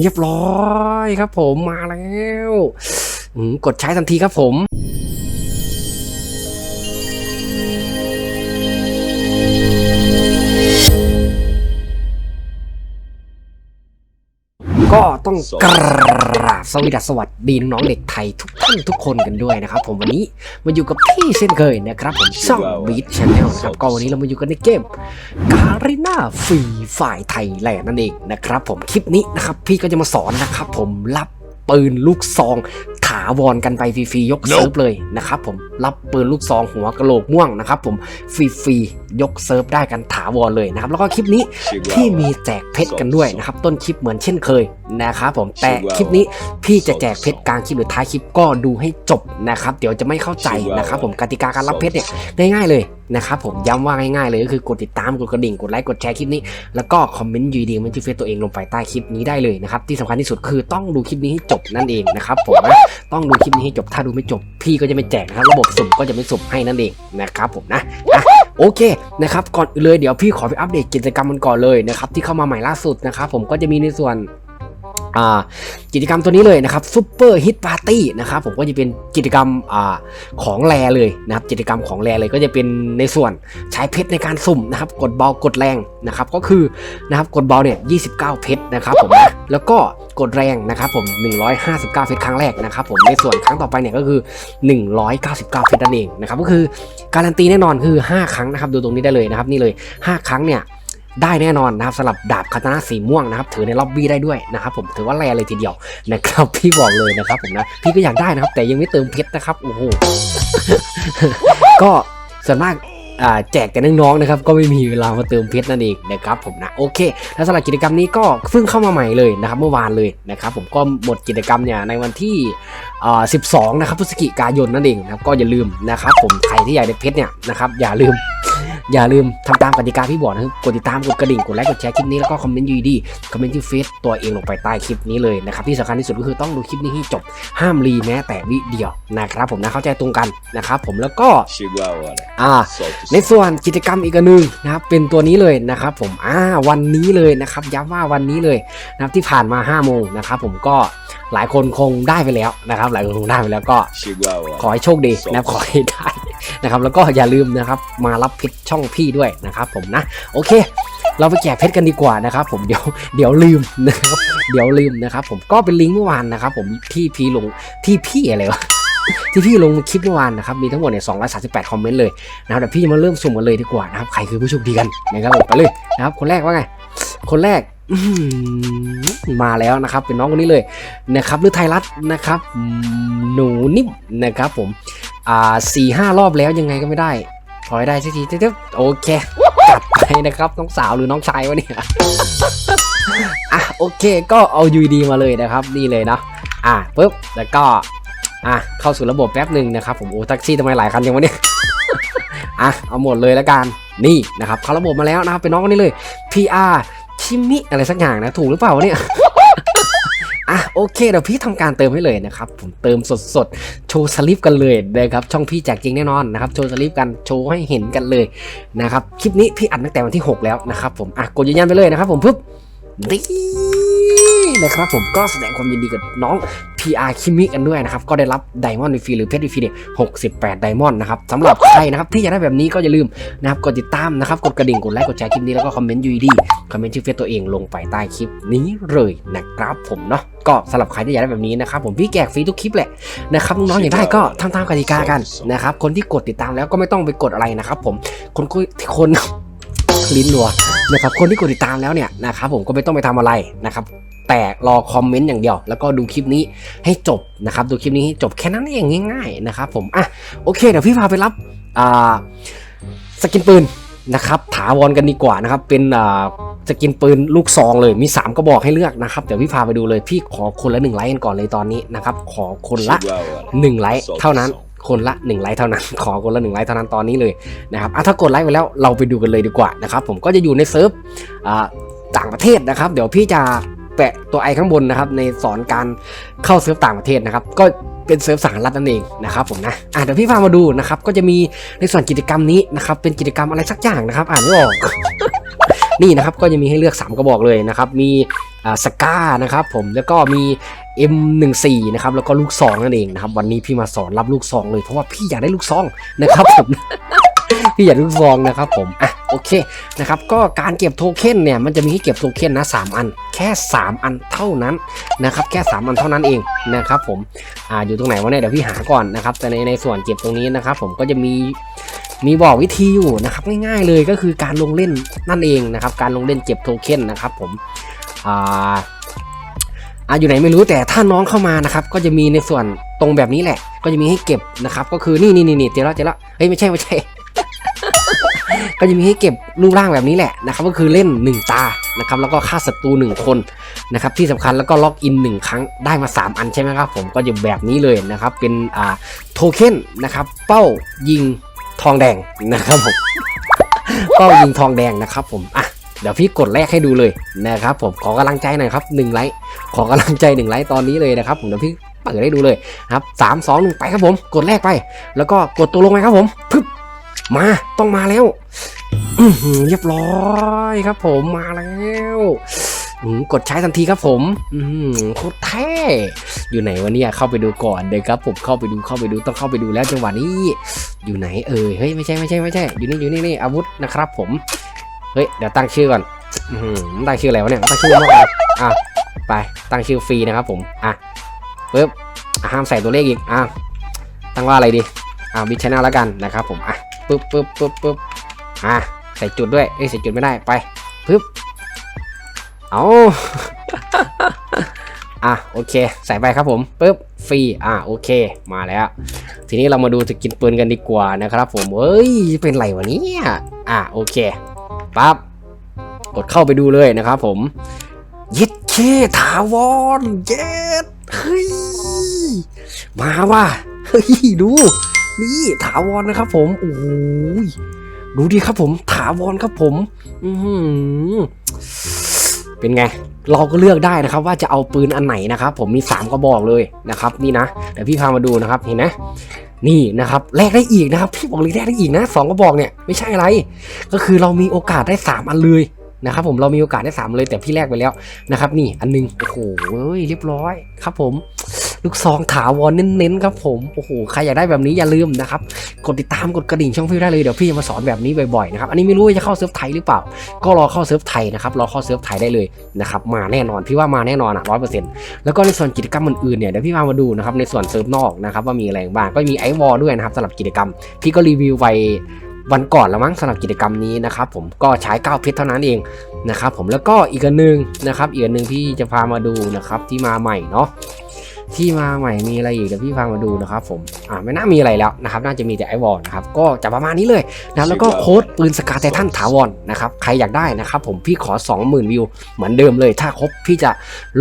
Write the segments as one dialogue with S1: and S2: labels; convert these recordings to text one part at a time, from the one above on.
S1: เรียบร้อยครับผมมาแล้วกดใช้ทันทีครับผม ก็ต้องกราบสวัสดีสวัสดีน้องๆเด็กไทยทุกท่านทุกคนกันด้วยนะครับผมวันนี้มาอยู่กับพี่เช่นเคยนะครับผมช่องบีทชาแนลนะครับก็วันนี้เรามาอยู่กันในเกมการีน่าฟรีฝ่ายไทยแลนด์นั่นเองนะครับผมคลิปนี้นะครับพี่ก็จะมาสอนนะครับผมรับปืนลูกซองาวรกันไปฟรีๆยกเซิร์ฟเลยนะครับผมรับปืนลูกซองหัวกะโหลกม่วงนะครับผมฟรีๆยกเซิร์ฟได้กันถาวรเลยนะครับแล้วก็คลิปนี้พี่มีแจกเพชรกันด้วยนะครับต้นคลิปเหมือนเช่นเคยนะครับผมแต่คลิปนี้พี่จะแจกเพชรกลางคลิปหรือท้ายคลิปก็ดูให้จบนะครับเดี๋ยวจะไม่เข้าใจนะครับผมกติกาการรับเพชรเนี่ยง่ายๆเลย นะครับผมย้ำว่าง่ายๆเลยก็คือกดติดตามกดกระดิ่งกดไลค์กดแชร์คลิปนี้ แล้วก็คอมเมนต์ยูดีมันที่เฟซตัวเองลงไปใต้คลิปนี้ได้เลยนะครับที่สำคัญที่สุดคือต้องดูคลิปนี้ให้จบนั่นเองนะครับผมนะต้องดูคลิปนี้ให้จบถ้าดูไม่จบพี่ก็จะไม่แจกนะครับระบบสุ่มก็จะไม่สุ่มให้นั่นเองนะครับผมนะอะโอเคนะครับก่อนอื่นเลยเดี๋ยวพี่ขอไปอัปเดตกิจกรรมมันก่อนเลยนะครับที่เข้ามาใหม่ล่าสุดนะครับผมก็จะมีในส่วนอ่า กิจกรรมตัวนี้เลยนะครับซูเปอร์ฮิตปาร์ตี้นะครับผมก็จะเป็นกิจกรรมอของแรเลยนะครับกิจกรรมของแรเลยก็จะเป็นในส่วนใช้เพชรในการสุ่มนะครับกดเบากดแรงนะครับก็คือนะครับกดเบาเนี่ย29 เพชรนะครับผมนะแล้วก็กดแรงนะครับผม159 เพชรครั้งแรกนะครับผมในส่วนครั้งต่อไปเนี่ยก็คือ 199 เพชรนั่นเองนะครับก็คือการันตีแน่นอนคือ 5 ครั้งนะครับดูตรงนี้ได้เลยนะครับนี่เลย 5 ครั้งเนี่ย ได้แน่นอนนะครับสำหรับดาบคาตานะสีม่วงนะครับถือในล็อบบี้ได้ด้วยนะครับผมถือว่าแรเลยทีเดียวนะครับพี่บอกเลยนะครับผมนะพี่ก็อยากได้นะครับ แต่ยังไม่เติมเพชรนะครับโอ้โหก็ส่วนมากแจกแต่น้องๆนะครับก็ไม่มีเวลามาเติมเพชรนั่นเองนะครับผมนะโอเค แล้วสำหรับกิจกรรมนี้ก็เพิ่งเข้ามาใหม่เลยนะครับเมื่อวานเลยนะครับผมก็หมดกิจกรรมเนี่ยในวันที่ 12 นะครับพฤศจิกายนนั่นเองนะครับก็อย่าลืมนะครับผมใครที่อยากได้เพชรเนี่ยนะครับอย่าลืม อย่าลืมทำตามกติกาที่บอกนะครับกดติดตามกดกระดิ่งกดไลค์กดแชร์คลิปนี้แล้วก็คอมเมนต์ยูดีคอมเมนต์ที่เฟซตัวเองลงไปใต้คลิปนี้เลยนะครับที่สำคัญที่สุดก็คือต้องดูคลิปนี้ให้จบห้ามรีแม้แต่วิเดียวนะครับผมนะเข้าใจตรงกันนะครับผมแล้วก็อ่าในส่วนกิจกรรมอีกนหนึ่งนะครับเป็นตัวนี้เลยนะครับผมอ่าวันนี้เลยนะครับย้ำว่าวันนี้เลยนะครับที่ผ่านมา5้าโมงนะครับผมก็หลายคนคงได้ไปแล้วนะครับ หลายคนคงได้ไปแล้วก็ขอให้โชคดีนะครับขอให้ได้ นะครับแล้วก็อย่าลืมนะครับมารับเพชรช่องพี่ด้วยนะครับผมนะโอเค เราไปแจกเพชรกันดีกว่านะครับผมเดี๋ยวเดี๋ยวลืมนะครับเดี๋ยวลืมนะครับผมก็เป็นลิงก์เมื่อวานนะครับผมที่พี่ลงที่พี่อะไรวะที่พี่ลงคลิปเมื่อวานนะครับมีทั้งหมดเนี่ย238 คอมเมนต์เลยนะครับเดี๋ยวพี่จะมาเริ่มสุ่มกันเลยดีกว่านะครับใครคือผู้โชคดีกันนะครับผมไปเลยนะครับคนแรกว่าไง คนแรกมาแล้วนะครับเป็นน้องคนนี้เลยนะครับหรือไทยรัฐนะครับ หนูนิ่มนะครับผม อ่าสี่ห้ารอบแล้วยังไงก็ไม่ได้ขอให้ได้สักทีเจ๊ๆโอเคจัดไปนะครับน้องสาวหรือน้องชายวะเนี่ยอะโอเคก็เอายูดีมาเลยนะครับนี่เลยเนาะอะปุ๊บแล้วก็อะเข้าสู่ระบบแป๊บหนึ่งนะครับผมโอ้แท็กซี่ทำไมหลายคันจังวะเนี่ยอะเอาหมดเลยแล้วกันนี่นะครับเข้าระบบมาแล้วนะครับเป็นน้องคนนี้เลย PR ชิมิอะไรสักอย่างนะถูกหรือเปล่าเนี่ย อะโอเคเดี๋ยวพี่ทำการเติมให้เลยนะครับผมเติมสดๆโชว์สลิปกันเลยนะครับช่องพี่แจกจริงแน่นอนนะครับโชว์สลิปกันโชว์ให้เห็นกันเลยนะครับคลิปนี้พี่อัดตั้งแต่วันที่ 6 แล้วนะครับผมอะกดยืนยันไปเลยนะครับผมปึ๊บนี่ นะครับผมก็แสดงความยินดีกับน้อง PR คิมิกันด้วยนะครับ ก็ได้รับไดมอนด์ฟรีหรือเพชรฟรีเนี่ย68ไดมอนด์นะครับสำหรับใครนะครับที่อยากได้แบบนี้ก็อย่าลืมนะครับกดติดตามนะครับกดกระดิ่งกดไลค์กดแชร์คลิปนี้แล้วก็คอมเมนต์ยูดีคอมเมนต์ชื่อเฟซตัวเองลงไปใต้คลิปนี้เลยนะครับผมเนาะก็สำหรับใครที่อยากได้แบบนี้นะครับผมพี่แจกฟรีทุกคลิปแหละนะครับน้องๆอยากได้ก็ทำตามกติกากันนะครับคนที่กดติดตามแล้วก็ไม่ต้องไปกดอะไรนะครับผมคนคนลิ้นรัวนะครับคนที่กดติดตามแล้วเนี่ยนะครับผมก็ไม่ต้องไปทำอะไรนะครับ แต่รอคอมเมนต์อย่างเดียว แล้วก็ดูคลิปนี้ให้จบนะครับ ดูคลิปนี้ให้จบแค่นั้นเองง่าย ๆ นะครับผม อะ โอเค เดี๋ยวพี่พาไปรับอ่าสกินปืนนะครับถาวรกันดีกว่านะครับ เป็นอ่าสกินปืนลูกซองเลยมี 3กระบอกให้เลือกนะครับ เดี๋ยวพี่พาไปดูเลยพี่ขอคนละหนึ่งไลค์กันก่อนเลยตอนนี้นะครับ ขอคนละ
S2: Chihuahua
S1: หนึ่งไลค์เท่านั้นคนละหนึ่งไลค์เท่านั้น ขอคนละหนึ่งไลค์เท่านั้นตอนนี้เลยนะครับอะถ้ากดไลค์ไปแล้วเราไปดูกันเลยดีกว่านะครับ ผมก็จะอยู่ในเซิร์ฟต่างประเทศนะครับ เดี๋ยวพี่จะ แปะตัวไอข้างบนนะครับในสอนการเข้าเซิร์ฟต่างประเทศนะครับก็เป็นเซิร์ฟสหรัฐนั่นเองนะครับผมนะอะเดี๋ยวพี่พามาดูนะครับก็จะมีในส่วนกิจกรรมนี้นะครับเป็นกิจกรรมอะไรสักอย่างนะครับ อ่านไม่ออกนี่นะครับก็จะมีให้เลือก 3 กระบอกเลยนะครับมีสก้านะครับผมแล้วก็มี M14 นะครับแล้วก็ลูกซองนั่นเองนะครับวันนี้พี่มาสอนรับลูกซองเลยเพราะว่าพี่อยากได้ลูกซองนะครับผม พี่อย่าลูกซองนะครับผมอะโอเคนะครับก็การเก็บโทเค็นเนี่ยมันจะมีให้เก็บโทเค็นนะ3อัน แค่ 3 อันเท่านั้นนะครับแค่ 3 อันเท่านั้นเองนะครับผมอ่าอยู่ตรงไหนวะเนี่ยเดี๋ยวพี่หาก่อนนะครับแต่ในในส่วนเก็บตรงนี้นะครับผมก็จะมีมีบอกวิธีอยู่นะครับง่ายๆเลยก็คือการลงเล่นนั่นเองนะครับการลงเล่นเก็บโทเค็นนะครับผมอ่าอะอยู่ไหนไม่รู้แต่ถ้าน้องเข้ามานะครับก็จะมีในส่วนตรงแบบนี้แหละ ก็จะมีให้เก็บนะครับก็คือนี่นี่นี่นี่เจอแล้วเจอแล้วเฮ้ยไม่ใช่ไม่ใช่ ก็จะมีให้เก็บรูปร่างแบบนี้แหละนะครับก็คือเล่น 1 ตานะครับแล้วก็ฆ่าศัตรู1คนนะครับที่สำคัญแล้วก็ล็อกอิน 1 ครั้งได้มา 3 อันใช่ไหมครับผมก็จะแบบนี้เลยนะครับเป็นอ่าโทเค็นนะครับเป้ายิงทองแดงนะครับผมเป้ายิงทองแดงนะครับผมอะเดี๋ยวพี่กดแรกให้ดูเลยนะครับผมขอกำลังใจหน่อยครับหนึ่งไลค์ขอกำลังใจหนึ่งไลค์ตอนนี้เลยนะครับผมเดี๋ยวพี่เปิดให้ดูเลยครับสามสองหนึ่งไปครับผม กดแรกไป แล้วก็กดตัวลงไปครับผมปึ๊บ มาต้องมาแล้วเรียบร้อยครับผมมาแล้วกดใช้ทันทีครับผมโคตรเท่อยู่ไหนวะเนี่ยเข้าไปดูก่อนเลยครับผมเข้าไปดูเข้าไปดูต้องเข้าไปดูแล้วจังหวะนี้ อยู่ไหนเอ่ยเฮ้ยไม่ใช่ไม่ใช่ไม่ใช่อยู่นี่อยู่นี่นี่อาวุธนะครับ ผมเฮ้ยเดี๋ยวตั้งชื่อก่อนตั้งชื่ออะไรวะเนี่ยตั้งชื่อว่าอะไรอะไปตั้งชื่อฟรีนะครับผมอะปึ๊บห้ามใส่ตัวเลขอีกอะตั้งว่าอะไรดีอ่าบิชแนลแล้วกันนะครับผมอะ ปึ๊บปึ๊บปึ๊บปึ๊บอะใส่จุดด้วยเอ้ยใส่จุดไม่ได้ไปปึ๊บเอาอะโอเค ใส่ไปครับผมปึ๊บฟรีอะโอเคมาแล้ว ทีนี้เรามาดูสกินปืนกันดีกว่านะครับ ผมเอ้ยเป็นไรวะเนี่ยอะโอเคปั๊บกดเข้าไปดูเลยนะครับผมยิดเคถาวรเย็ดเฮ้ยมาว่ะเฮ้ยดู นี่ถาวรนะครับ ผมโอ้ยดูดิครับ ผมถาวรครับผม อือหือเป็นไง เราก็เลือกได้นะครับ ว่าจะเอาปืนอันไหนนะครับ ผมมี3กระบอกเลยนะครับ นี่นะเดี๋ยวพี่พามาดูนะครับเห็นไหมนี่นะครับแลกได้อีกนะครับพี่บอกเลยแลกได้อีกนะสองกระบอกเนี่ยไม่ใช่อะไร ก็คือเรามีโอกาสได้ 3 อันเลยนะครับผมเรามีโอกาสได้3เลยแต่พี่แลกไปแล้วนะครับ นี่อันนึงโอ้โหเรียบร้อยครับผม ลูกซองถาวรเน้นๆครับผมโอ้โหใครอยากได้แบบนี้อย่าลืมนะครับกดติดตามกดกระดิ่งช่องพี่ได้เลยเดี๋ยวพี่จะมาสอนแบบนี้บ่อยๆนะครับอันนี้ไม่รู้ว่าจะเข้าเซิร์ฟไทยหรือเปล่า ก็รอเข้าเซิร์ฟไทยนะครับรอเข้าเซิร์ฟไทยได้เลยนะครับมาแน่นอนพี่ว่ามาแน่นอนอะร้อยเปอร์เซ็นต์แล้วก็ในส่วนกิจกรรมอื่นๆเนี่ยเดี๋ยวพี่พามาดูนะครับในส่วนเซิร์ฟนอกนะครับว่ามีอะไรบ้างก็มีไอวอลด้วยนะครับสำหรับกิจกรรม พี่ก็รีวิวไว้วันก่อนแล้วมั้งสำหรับกิจกรรมนี้นะครับผมก็ใช้9เพชรเท่านั้นเองนะครับผมแล้วก็อีกอันหนึ่งนะครับอีกอันหนึ่งพี่จะพามาดูนะครับที่มาใหม่เนาะ ที่มาใหม่มีอะไรอีกเดี๋ยวพี่พามาดูนะครับผมอ่าไม่น่ามีอะไรแล้วนะครับน่าจะมีแต่ไอวอลนะครับก็จะประมาณนี้เลยนะครับแล้วก็โค้ดปืนสกาไททันถาวรนะครับใครอยากได้นะครับผมพี่ขอ 20,000 วิว เหมือนเดิมเลย ถ้าครบพี่จะ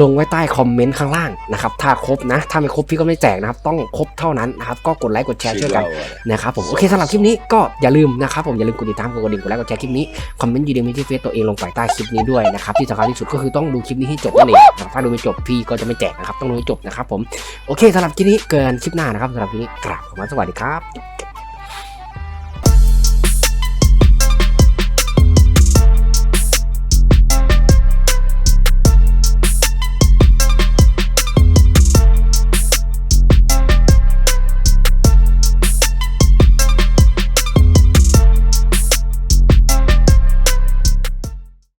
S1: ลงไว้ใต้คอมเมนต์ข้างล่างนะครับถ้าครบนะถ้าไม่ครบพี่ก็ไม่แจกนะครับต้องครบเท่านั้นนะครับก็กดไลค์กดแชร์ช่วยกันนะครับผมโอเคสำหรับคลิปนี้ก็อย่าลืมนะครับผมอย่าลืมกดติดตามกดกระดิ่งกดไลค์กดแชร์คลิปนี้คอมเมนต์ยูดีมีที่เฟซตัวเองลงไปใต้คลิปนี้ด้วยนะครับที่สำคัญที่สุดก็คือต้องดูคลิปนี้ให้จบนั่นเองนะครับถ้าดูไม่จบพี่ก็จะไม่แจกนะครับต้องดูให้จบนะครับผม โอเคสำหรับคลิปนี้เกินคลิปหน้านะครับสำหรับคลิปนี้กราบขอบคุณสวัสดีครับ